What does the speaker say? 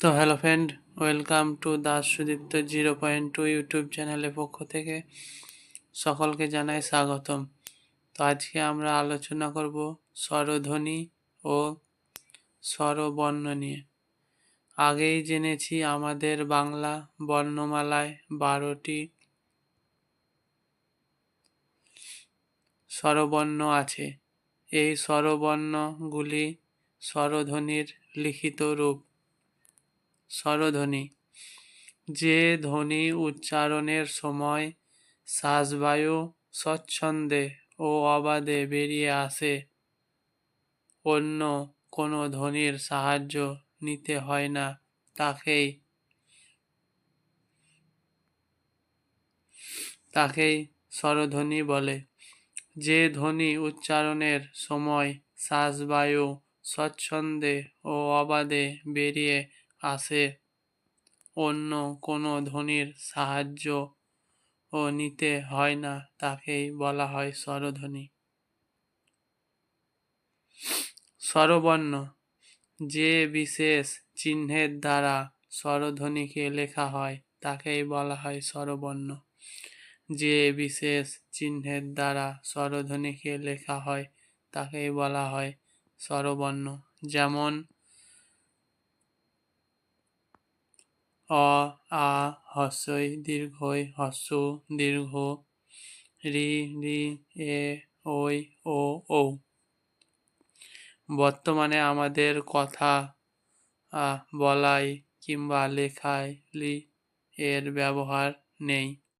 তো hello friend, welcome to Das Sudipta zero point two YouTube চ্যানেলের পক্ষ থেকে সকলকে জানাই স্বাগতম। তো আজকে আমরা আলোচনা করব স্বরধ্বনি ও স্বরবর্ণ নিয়ে। আগেই জেনেছি আমাদের বাংলা বর্ণমালায় বারোটি স্বরবর্ণ আছে। এই স্বরবর্ণগুলি স্বরধ্বনির লিখিত রূপ। স্বরধ্বনি। যে ধ্বনি উচ্চারণের সময় শ্বাসবায়ু স্বচ্ছন্দে ও অবাধে বেরিয়ে আসে, অন্য কোনো ধ্বনির সাহায্য নিতে হয় না তাকেই। তাকেই স্বরধ্বনি বলে। যে ধ্বনি উচ্চারণের সময় শ্বাসবায়ু স্বচ্ছন্দে ও অবাধে বেরিয়ে আসে। অন্য কোনো ধ্বনির সাহায্য ও নিতে হয় না, তাকেই বলা হয় স্বরধ্বনি। স্বরবর্ণ, যে বিশেষ চিহ্নের দ্বারা স্বরধ্বনিকে লেখা হয়, তাকেই বলা হয় স্বরবর্ণ। যে বিশেষ চিহ্নের দ্বারা স্বরধ্বনিকে লেখা হয়, তাকেই বলা হয় স্বরবর্ণ। যেমন অ আ হস্যই দীর্ঘই হস্য দীর্ঘ, রি রি, এ, ওই, ও ও বর্তমানে আমাদের কথা বলায় কিংবা লেখায় লি এর ব্যবহার নেই।